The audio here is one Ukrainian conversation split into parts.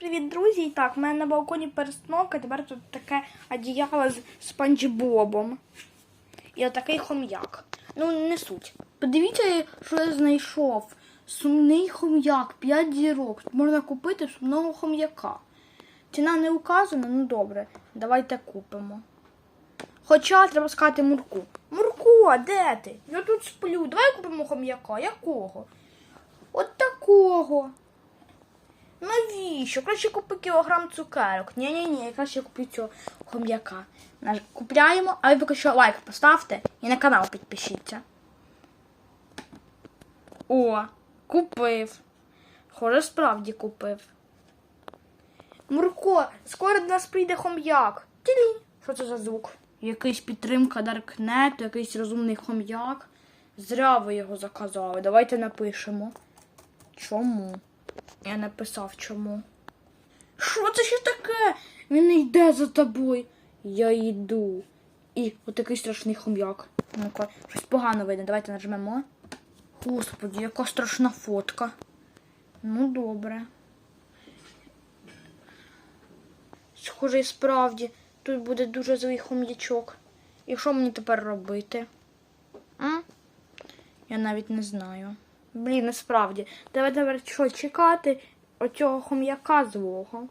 Привіт, друзі! І так, в мене на балконі перестановка, тепер тут таке одіяло з спанч Бобом. І отакий хом'як. Ну, не суть. Подивіться, що я знайшов. Сумний хом'як, 5 зірок. Можна купити сумного хом'яка. Ціна не указана, ну добре, давайте купимо. Хоча треба сказати Мурку. Мурко, де ти? Я тут сплю. Давай купимо хом'яка. Якого? От такого. Навіщо? Краще купи кілограм цукерок. Ні-ні-ні, я краще куплю цього хом'яка. Купляємо, а ви поки що лайк поставте і на канал підпишіться. О, купив. Хоже, справді купив. Мурко, скоро до нас прийде хом'як. Тілінь. Що це за звук? Якийсь підтримка Даркнету, якийсь розумний хом'як. Зря ви його заказали. Давайте напишемо. Чому? Я написав чому. Що це ще таке? Він не йде за тобою. Я йду. І отакий страшний хом'як. Ну-ка, щось погано видно. Давайте нажмемо. Господи, яка страшна фотка. Ну, добре. Схоже, і справді, тут буде дуже злий хом'ячок. І що мені тепер робити? А? Я навіть не знаю. Блін, насправді. Давай тепер що чекати оцього хом'яка злого.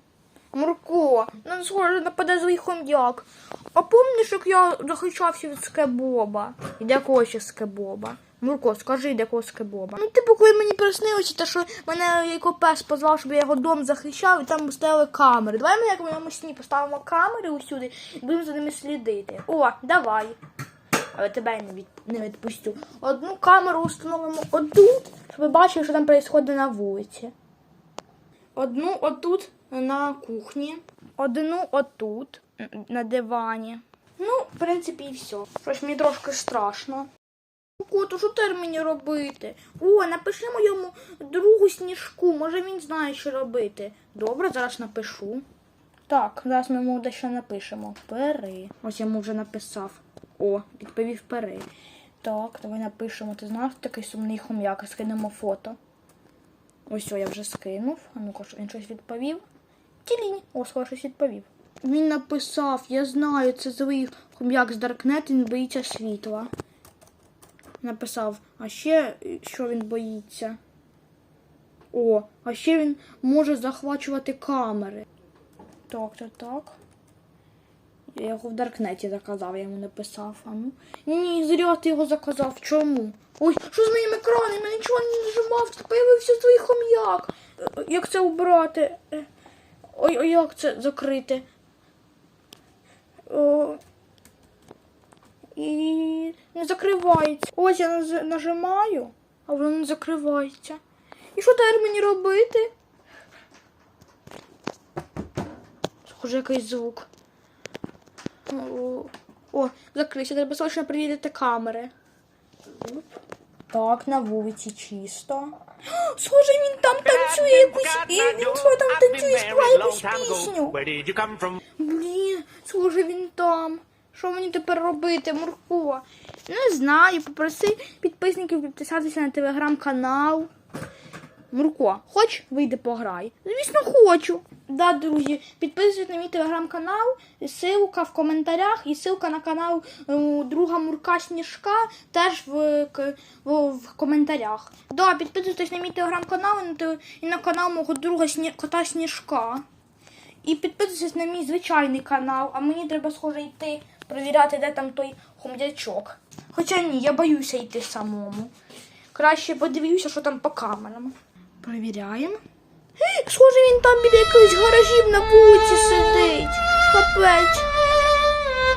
Мурко, ну схоже нападе злий хом'як. А помниш, як я захищався від скебоба? І якого ще скебоба? Мурко, скажи, якого скебоба. Ну, типу, коли мені приснилося, те, що мене яко пес позвав, щоб я його дом захищав, і там стояли камери. Давай ми як в моєму сні поставимо камери усюди і будемо за ними слідити. О, давай але тебе не, від, не відпустю. Одну камеру установимо отут, щоб ви бачили, що там відбувається на вулиці. Одну отут на кухні, одну отут на дивані. Ну, в принципі, і все. Щось мені трошки страшно. Коту, що тепер мені робити? О, напиши моєму другу сніжку, може він знає, що робити. Добре, зараз напишу. Так, зараз ми йому дещо напишемо. Пери. Ось я йому вже написав. О, відповів пери. Так, давай напишемо. Ти знаєш такий сумний хом'як, скинемо фото. Ось о, я вже скинув. А ну-ка, що він щось відповів. Тілінь. О, схоже, щось відповів. Він написав, я знаю, це злий хом'як з Даркнет, він боїться світла. Написав, а ще що він боїться? О, а ще він може захвачувати камери. Так, так, так. Я його в Даркнеті заказав, я йому написав. А ну. Ні, зря ти його заказав. Чому? Ой, що з моїм екраном? Я нічого не нажимав, появився твій хом'як. Е, Як це убрати? Е, Ой, ой, як це закрити? О, і не закривається. Ось я нажимаю, а воно не закривається. І що тепер мені робити? Схоже, якийсь звук. О, о закрився, треба срочно перевірити камери. Так, на вулиці чисто. Схоже, він там танцює якусь. І він схоже там танцює співає якусь пісню. Блін, схоже, він там. Що мені тепер робити, Мурко? Не знаю, попроси підписників підписатися на телеграм-канал. Мурко, хоч вийди пограй? Звісно, хочу. Да, друзі, підписуйтесь на мій телеграм-канал, ссылка в коментарях і ссылка на канал е, друга Мурка Сніжка теж в, в, в коментарях. Да, підписуйтесь на мій телеграм-канал і на канал мого друга Сні... кота Сніжка. І підписуйтесь на мій звичайний канал, а мені треба схоже йти перевіряти, де там той хом'ячок. Хоча ні, я боюся йти самому. Краще подивлюся, що там по камерам. Перевіряємо. Е, Схоже, він там біля якихось гаражів на вулиці сидить. Капець.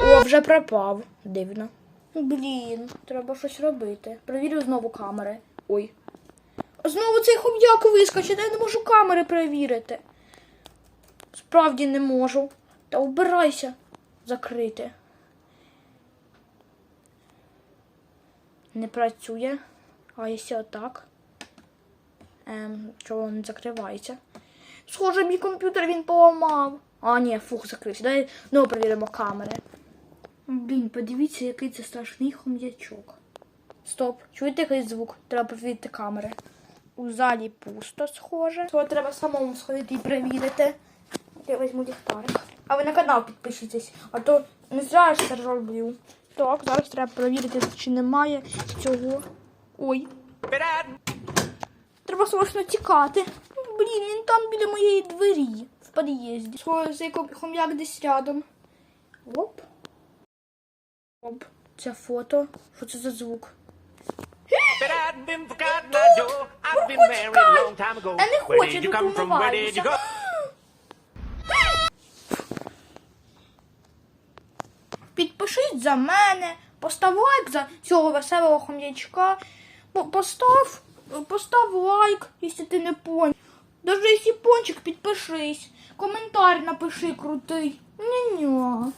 О, вже пропав. Дивно. Блін, треба щось робити. Перевірю знову камери. Ой. Знову цей хом'як вискочить, я не можу камери перевірити. Справді не можу. Та убирайся закрити. Не працює. А якщо отак. Ем, чого не закривається? Схоже, мій комп'ютер він поламав. А, ні, фух, закрився. Дай знову перевіримо камери. Блін, подивіться, який це страшний хом'ячок. Стоп, чуєте якийсь звук? Треба перевірити камери. У залі пусто схоже. То треба самому сходити і перевірити. Я візьму ліхтарик. А ви на канал підпишіться, а то не зря це роблю. Так, зараз треба перевірити, чи немає цього. Ой. Треба срочно тікати. Ну, Блін, він там біля моєї двері в під'їзді. Схоже, цей хом'як десь рядом. Оп. Оп. Це фото. Що це за звук? But I've been forgotten, I do. I've been married a long time ago. Я не Where хочу, did you тут come from? Where did you умиваюся. go? Підпишіть за мене, постав лайк за цього веселого хом'ячка. По- Постав, постав лайк, якщо ти не понял. Даже якщо пончик, підпишись. Коментар напиши крутий. Ня-ня.